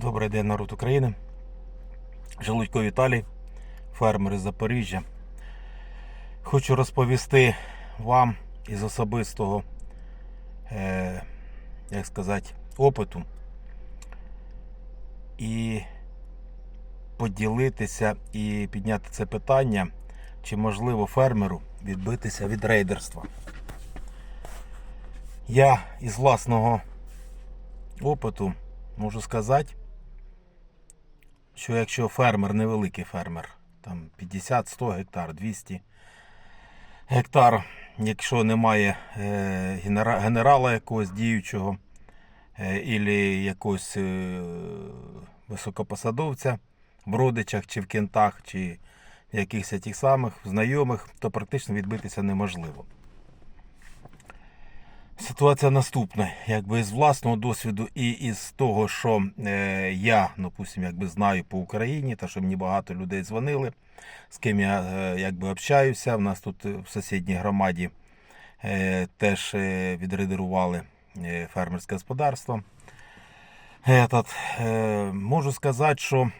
Добрий день, народ України. Желудько Віталій, фермер із Запоріжжя. Хочу розповісти вам із особистого, е, як сказати, опиту і поділитися і підняти це питання, чи можливо фермеру відбитися від рейдерства. Я із власного опиту можу сказати, що якщо фермер, невеликий фермер, там 50-100 гектар, 200 гектар, якщо немає е, генерала якогось діючого, е, ілі якогось е, високопосадовця в родичах чи в кентах, чи якихось тих самих знайомих, то практично відбитися неможливо. Ситуація наступна, якби з власного досвіду і із того, що е, я, допустим, якби знаю по Україні, та що мені багато людей дзвонили, з ким я е, якби общаюся. У нас тут е, в сусідній громаді е, теж е, відредерували е, фермерське господарство. Этот, е, можу сказати, що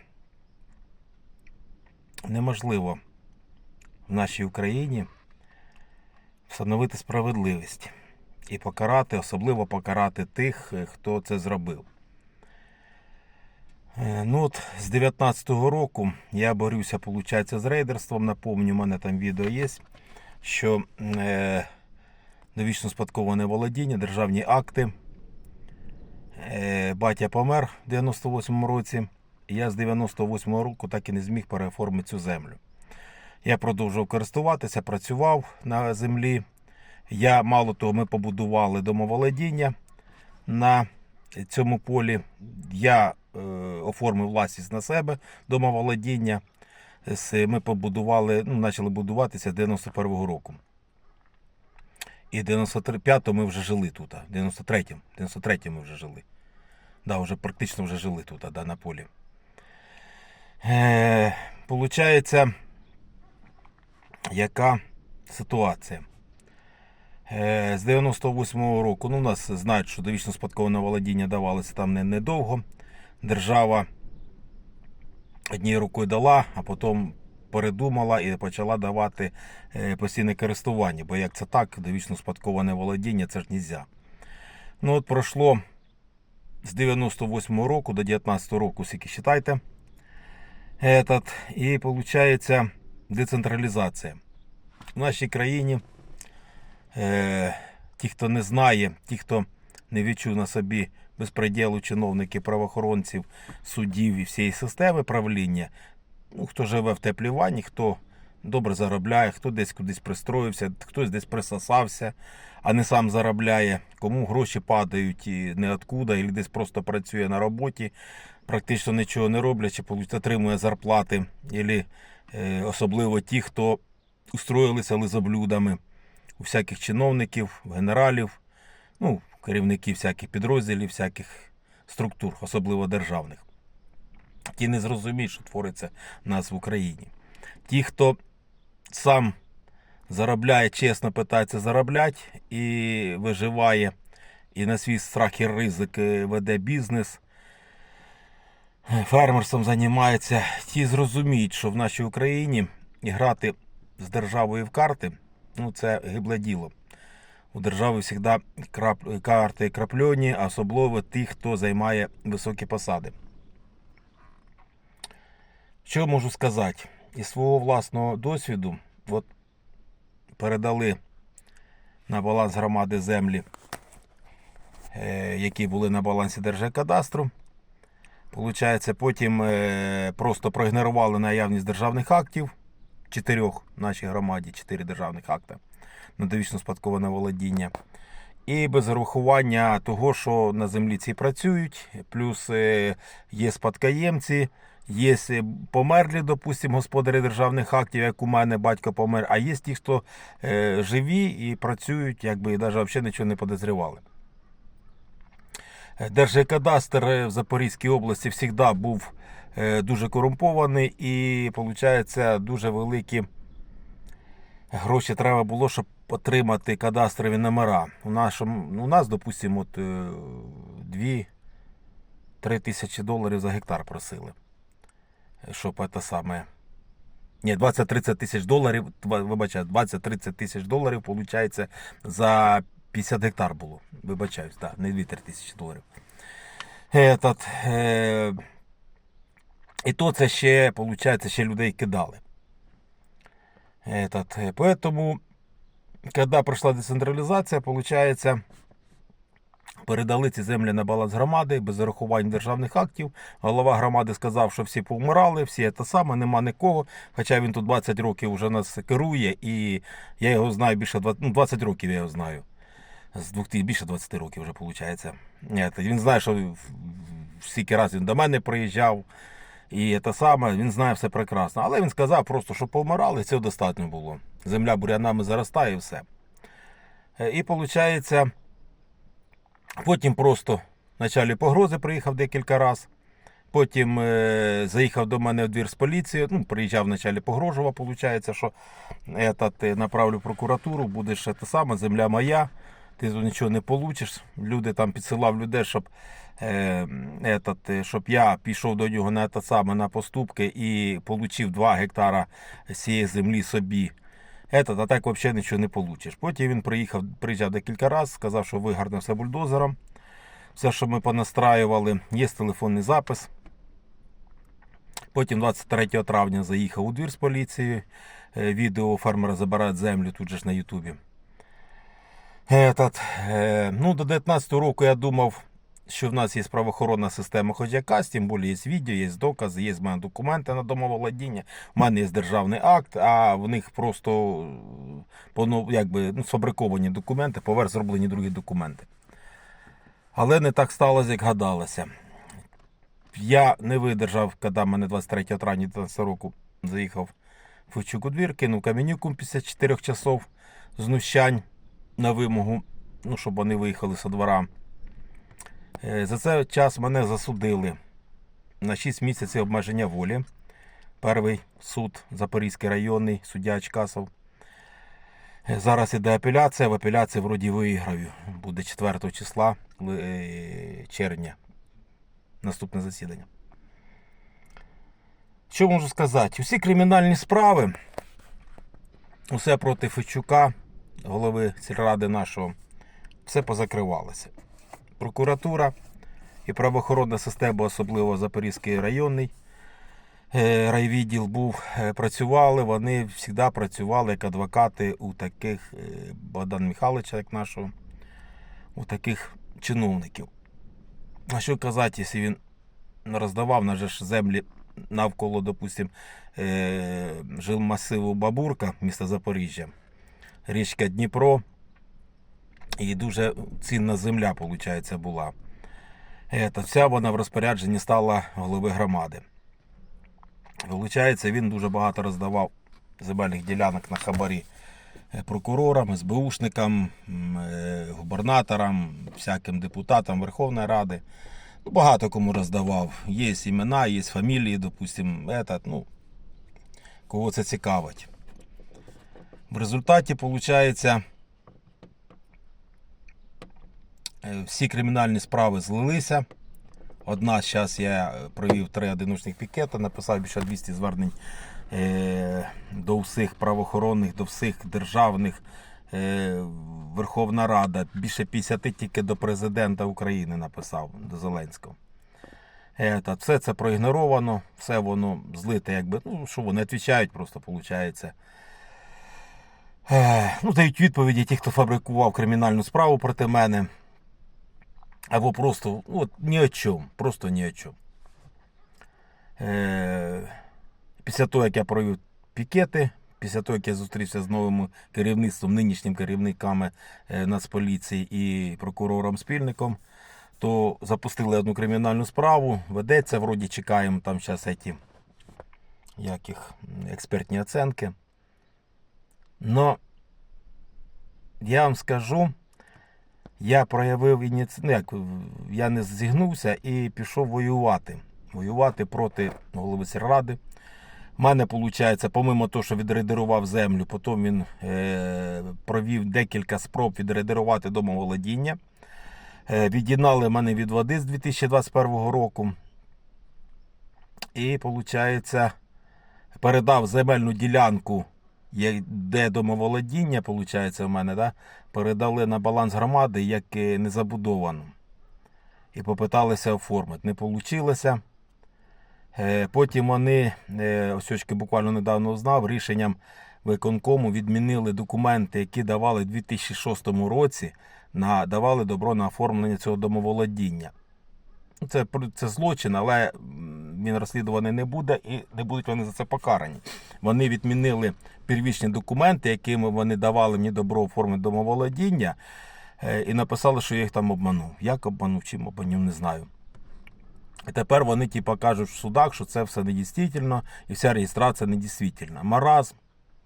неможливо в нашій Україні встановити справедливість і покарати, особливо покарати тих, е, хто це зробив. Е, Ну от з 19-го року я борюся, з рейдерством. Напомню, у мене там відео є, що е, довічно спадковане володіння, державні акти. Е, батя помер в 98-му році. Я з 98-го року так і не зміг переоформити цю землю. Я продовжував користуватися, працював на землі. Я мало того, ми побудували домоволодіння на цьому полі. Я е, оформив власність на себе домоволодіння. Ми побудували, ну, почали будуватися 91-го року. І 95-го ми вже жили тут. 93-му 93 ми вже жили. Да, вже практично вже жили тут, да, на полі. Е, получається, яка ситуація? Е, З 98-го року, ну, у нас знають, що довічно спадковане володіння давалося там не, недовго. Держава однією рукою дала, а потім передумала і почала давати е, постійне користування. Бо як це так, довічно спадковане володіння, це ж нельзя. Ну от пройшло з 98-го року до 19-го року, скільки считайте. Этот, і виходить децентралізація. В нашій країні ті, хто не знає, ті, хто не відчув на собі безпреділу чиновників, правоохоронців, суддів і всієї системи правління, ну, хто живе в теплій ванні, хто добре заробляє, хто десь кудись пристроївся, хтось десь присосався, а не сам заробляє, кому гроші падають і неоткуда, і десь просто працює на роботі, практично нічого не роблячи, отримує зарплати, і особливо ті, хто устроїлися лизоблюдами у всяких чиновників, генералів, ну, керівників всяких підрозділів, всяких структур, особливо державних. Ті не зрозуміють, що твориться нас в Україні. Ті, хто сам заробляє, чесно питається заробляти і виживає, і на свій страх і ризик е, веде бізнес, фермерством займається, ті зрозуміють, що в нашій Україні грати з державою в карти ну, це гибле діло. У держави завжди крап... карти крапльоні, особливо тих, хто займає високі посади. Що можу сказати? Із свого власного досвіду, от передали на баланс громади землі, е, які були на балансі Держгеокадастру. Получається, потім е, просто проігнорували наявність державних актів. Чотирьох в нашій громаді, чотири державних акта на довічно спадковане володіння. І без урахування того, що на землі ці працюють, плюс е, є спадкоємці, є е, померлі, допустимо, господарі державних актів, як у мене батько помер, а є ті, хто е, живі і працюють, якби навіть взагалі нічого не подозрівали. Держгеокадастр е, в Запорізькій області завжди був дуже корумпований і, виходить, дуже великі гроші треба було, щоб отримати кадастрові номера. У, нашому, у нас, допустимо, от, е, дві 3 тисячі доларів за гектар просили. Щоб це саме. Ні, 20-30 тисяч доларів, вибачаю, 20-30 тисяч доларів, виходить, за 50 гектар було. Вибачаюсь, так, не 2-3 тисячі доларів. Этот, е, і то це ще, виходить, ще людей кидали. Этот, е, поэтому, коли пройшла децентралізація, виходить, передали ці землі на баланс громади без зарахувань державних актів. Голова громади сказав, що всі повмирали, всі те саме, нема нікого. Хоча він тут 20 років вже нас керує, і я його знаю більше 20, ну, 20 років я його знаю. З 2000, більше 20 років вже виходить. Він знає, що стільки разів він до мене приїжджав. І те саме, він знає все прекрасно. Але він сказав просто, що повмирали, цього достатньо було. Земля бурянами заростає і все. Е, І виходить, потім просто вначалі погрози приїхав декілька разів. Потім е, заїхав до мене в двір з поліцією. Ну, приїжджав вначалі погрожував, виходить, що е, направлю в прокуратуру, будеш те саме, земля моя, ти нічого не получиш. Люди там підсилав людей, щоб, этот, е, щоб я пішов до нього на те саме на поступки і отримав 2 гектара з цієї землі собі. Этот, а так взагалі нічого не получиш. Потім він приїхав, приїжджав декілька разів, сказав, що вигарне все бульдозером. Все, що ми понастраювали, є телефонний запис. Потім 23 травня заїхав у двір з поліцією. Е, Відео фермера забирають землю тут же ж на Ютубі. Этот, е, ну, до 19 року я думав, що в нас є правоохоронна система хоч якась, тим більше є відео, є докази, є в мене документи на домоволодіння, в мене є державний акт, а в них просто е, якби, ну, сфабриковані документи, поверх зроблені другі документи. Але не так сталося, як гадалося. Я не видержав, коли мене 23 травня 19 року заїхав Фучук у двір, кинув камінюку після 4 часов знущань на вимогу, ну, щоб вони виїхали з двора. Е, За цей час мене засудили на 6 місяців обмеження волі. Перший суд Запорізький районний, суддя Очкасов. Е, Зараз іде апеляція. В апеляції вроді виграю. Буде 4 числа е, червня. Наступне засідання. Що можу сказати? Усі кримінальні справи, усе проти Фечука, голови сільради нашого, все позакривалося. Прокуратура і правоохоронна система, особливо Запорізький районний е, райвідділ був, е, працювали, вони завжди працювали як адвокати у таких е, Богдан Михайловича, як нашого, у таких чиновників. А що казати, якщо він роздавав на ж землі навколо, допустим, жилмасиву Бабурка, міста Запоріжжя, річка Дніпро. І дуже цінна земля, виходить, була. Ета, вся вона в розпорядженні стала голови громади. Виходить, він дуже багато роздавав земельних ділянок на хабарі е, прокурорам, СБУшникам, е, губернаторам, всяким депутатам Верховної Ради. Ну, багато кому роздавав. Є імена, є фамілії, допустим, этот, ну, кого це цікавить. В результаті, виходить, всі кримінальні справи злилися. Одна зараз я е, провів три одиночних пікета, написав більше 200 звернень е, до всіх правоохоронних, до всіх державних. Е, Верховна Рада, більше 50 тільки до президента України написав, до Зеленського. Е, та все це проігноровано, все воно злите, якби, ну, що вони відповідають, просто виходить. Е, ну, дають відповіді ті, хто фабрикував кримінальну справу проти мене. Або просто от, ні о чому, просто ні о чому. Е, після того, як я провів пікети, після того, як я зустрівся з новим керівництвом, нинішнім керівниками е, Нацполіції і прокурором спільником, то запустили одну кримінальну справу. Ведеться, вроді чекаємо там зараз ці, як експертні оценки. Но я вам скажу, я проявив ініці... ну, я не зігнувся і пішов воювати. Воювати проти голови сільради. У мене, виходить, помимо того, що відредерував землю, потім він е, провів декілька спроб відредерувати домоволодіння. Е, Від'єднали мене від води з 2021 року. І, виходить, передав земельну ділянку, де домоволодіння, виходить, у мене, да? передали на баланс громади як е, незабудовану. І попиталися оформити. Не вийшло. Потім вони, е, ось очки буквально недавно узнав, рішенням виконкому відмінили документи, які давали в 2006 році, на, давали добро на оформлення цього домоволодіння. Це, це злочин, але він розслідуваний не буде і не будуть вони за це покарані. Вони відмінили первічні документи, якими вони давали мені добро оформити домоволодіння, е, і написали, що я їх там обманув. Як обманув, чим обманув, не знаю. І тепер вони типа кажуть в судах, що це все недійсно і вся реєстрація недійсвітельна. Маразм,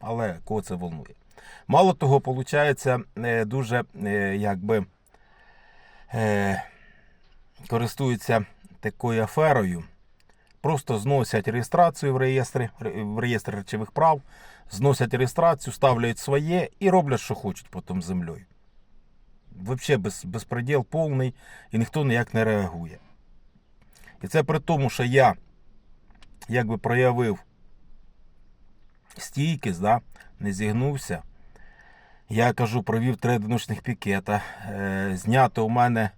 але кого це волнує. Мало того, виходить, дуже е, якби е, користуються такою аферою. Просто зносять реєстрацію в реєстрі, в реєстр речових прав, зносять реєстрацію, ставляють своє і роблять, що хочуть потім з землею. Взагалі без, безпреділ повний і ніхто ніяк не реагує. І це при тому, що я якби проявив стійкість, да, не зігнувся. Я кажу, провів три одиночних пікета. Е, знято у мене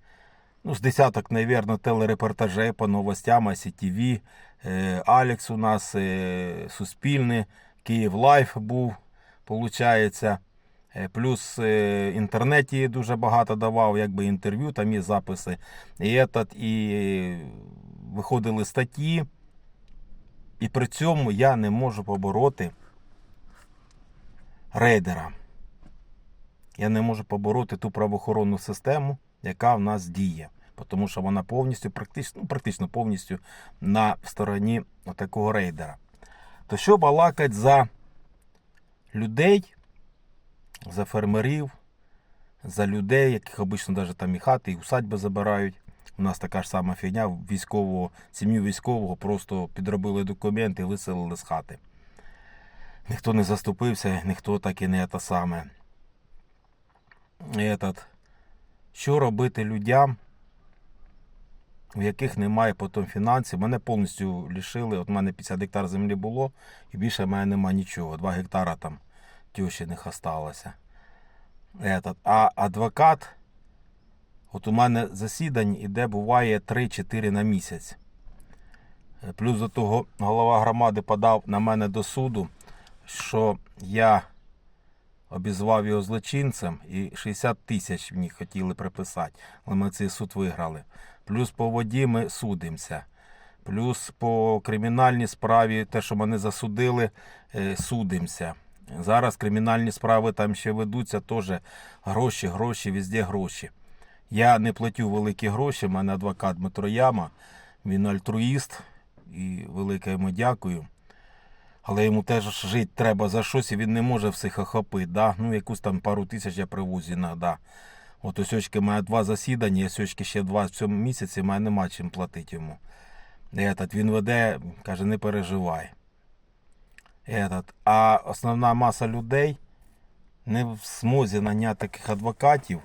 ну, з десяток, мабуть, телерепортажей по новостям, ICTV, е, Алекс у нас, е, Суспільне, Київ Лайф був, виходить. Плюс е, інтернеті дуже багато давав, якби інтерв'ю, там є записи. І, этот, і виходили статті. І при цьому я не можу побороти рейдера. Я не можу побороти ту правоохоронну систему, яка в нас діє. Тому що вона повністю, практично, ну, практично повністю на стороні такого рейдера. То що балакать за людей, за фермерів, за людей, яких обично навіть там і хати, і усадьби забирають. У нас така ж сама фігня військового, сім'ю військового просто підробили документи і виселили з хати. Ніхто не заступився, ніхто так і не те саме. Этот, що робити людям, у яких немає потім фінансів? Мене повністю лишили. От у мене 50 гектар землі було, і більше в мене немає нічого. 2 гектара там тещиних осталося. Этот, а адвокат, от у мене засідань іде, буває 3-4 на місяць. Плюс до того голова громади подав на мене до суду, що я обізвав його злочинцем і 60 тисяч мені хотіли приписати, але ми цей суд виграли. Плюс по воді ми судимося. Плюс по кримінальній справі, те, що мене засудили, е, судимося. Зараз кримінальні справи там ще ведуться, теж гроші, гроші, везде гроші. Я не платю великі гроші, в мене адвокат Дмитро Яма, він альтруїст і велике йому дякую. Але йому теж жити треба за щось, і він не може всіх охопити. Да? Ну, якусь там пару тисяч я привозю іноді. От очки має два засідання, ось очки ще два в цьому місяці, має нема чим платити йому. Этот, він веде, каже, не переживай. Этот, а основна маса людей не в змозі наняти таких адвокатів,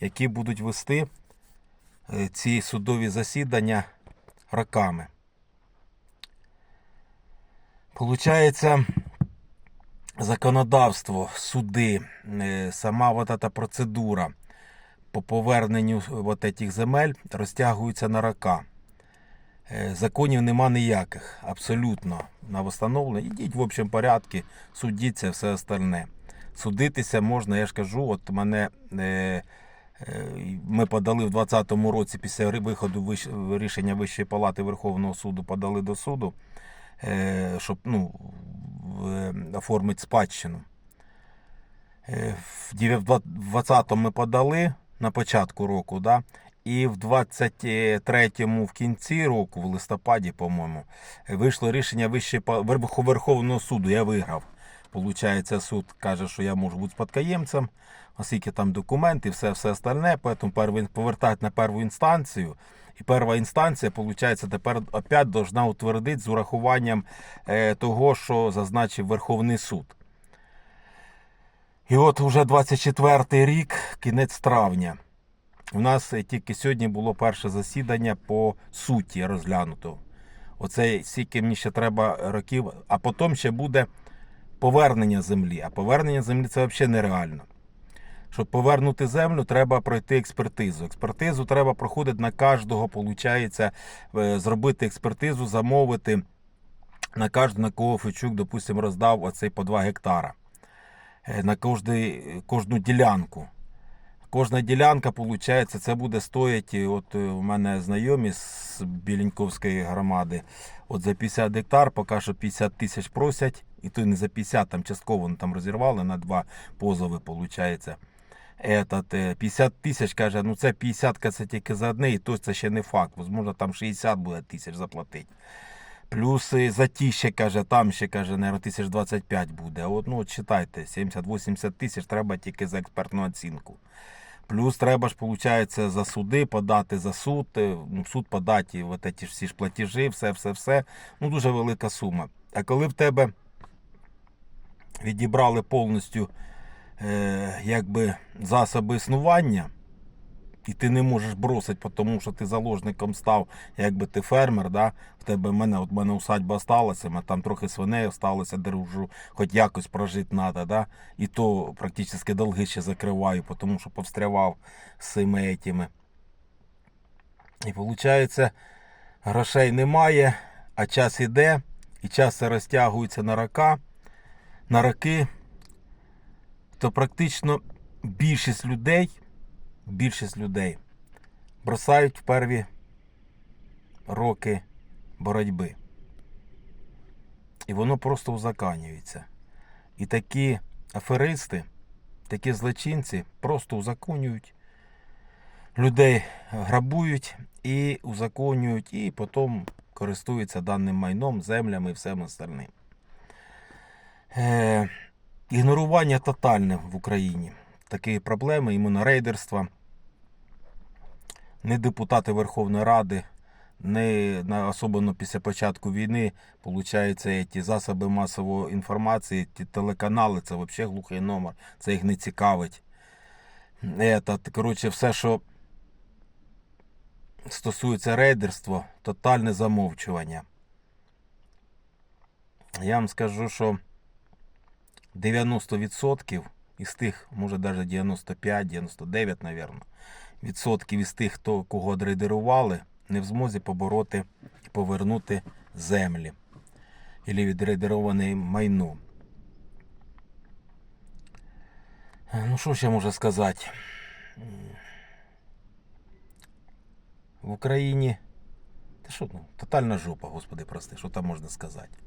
які будуть вести е, ці судові засідання роками. Получається, законодавство, суди, е, сама вот эта процедура по поверненню вот этих земель розтягується на рока. Е, Законів нема ніяких, абсолютно на встановлення. Ідіть в общем порядку, судіться, все остальне. Судитися можна, я ж кажу, от мене е, е, ми подали в 2020 році після виходу вищ- рішення Вищої палати Верховного суду, подали до суду, е, щоб ну, е, оформити спадщину. Е, В 2020 ми подали на початку року, да? і в 23-му в кінці року, в листопаді, по-моєму, вийшло рішення Вищої Верховного суду. Я виграв. Получається, суд каже, що я можу бути спадкоємцем, оскільки там документи, все, все остальне, перший- повертати на першу інстанцію. І перша інстанція, виходить, тепер опять должна утвердити з урахуванням е, того, що зазначив Верховний суд. І от уже 24 й рік, кінець травня. У нас е, тільки сьогодні було перше засідання по суті розглянуто. Оце стільки мені ще треба років, а потім ще буде повернення землі. А повернення землі це взагалі нереально. Щоб повернути землю, треба пройти експертизу. Експертизу треба проходити на кожного, виходить, зробити експертизу, замовити на кожного, на кого Фечук, допустимо, роздав оцей по 2 гектара. Е, На кожний, кожну ділянку. Кожна ділянка, виходить, це буде стоїти. От е, у мене знайомі з Біленьковської громади. От за 50 гектар, поки що 50 тисяч просять, і то не за 50, там частково там розірвали на два позови, виходить. Этот, е, 50 тисяч каже, ну це 50 це тільки за одне, і то це ще не факт. Можливо, там 60 буде тисяч заплатити. Плюс е, за ті ще каже, там ще каже, наверное, тисяч 25 буде. От, ну, от читайте, 70-80 тисяч треба тільки за експертну оцінку. Плюс треба ж, виходить, за суди подати за суд, е, ну, в суд подати от ці всі ж платежі, все, все, все. Ну, дуже велика сума. А коли в тебе відібрали повністю е, якби засоби існування, і ти не можеш бросити, тому що ти заложником став, якби ти фермер, да? в тебе мене, от мене усадьба осталася, мене там трохи свиней осталося, держу, хоч якось прожити треба, да? і то практично долги ще закриваю, тому що повстрявав з цими етими. І виходить, грошей немає, а час іде, і час розтягується на рока, на роки, то практично більшість людей більшість людей бросають в перві роки боротьби. І воно просто узаконюється. І такі аферисти, такі злочинці просто узаконюють, людей грабують і узаконюють, і потім користуються даним майном, землями і всім остальним. Ігнорування тотальне в Україні. Такі проблеми, іменно рейдерства не депутати Верховної Ради, не особливо після початку війни, получається, ті засоби масової інформації, ті телеканали, це взагалі глухий номер, це їх не цікавить. Этот, коротше, все, що стосується рейдерства, тотальне замовчування. Я вам скажу, що 90% із тих, може навіть 95-99, мабуть, відсотків із тих, хто кого дрейдерували, не в змозі побороти і повернути землі і відрейдероване майно. Ну, що ще можу сказати? В Україні. Та що, ну, тотальна жопа, господи, прости, що там можна сказати.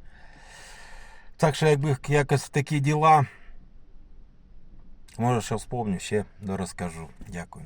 Так що, якби якось такі діла. Може, що вспомню, ще розкажу. Дякую.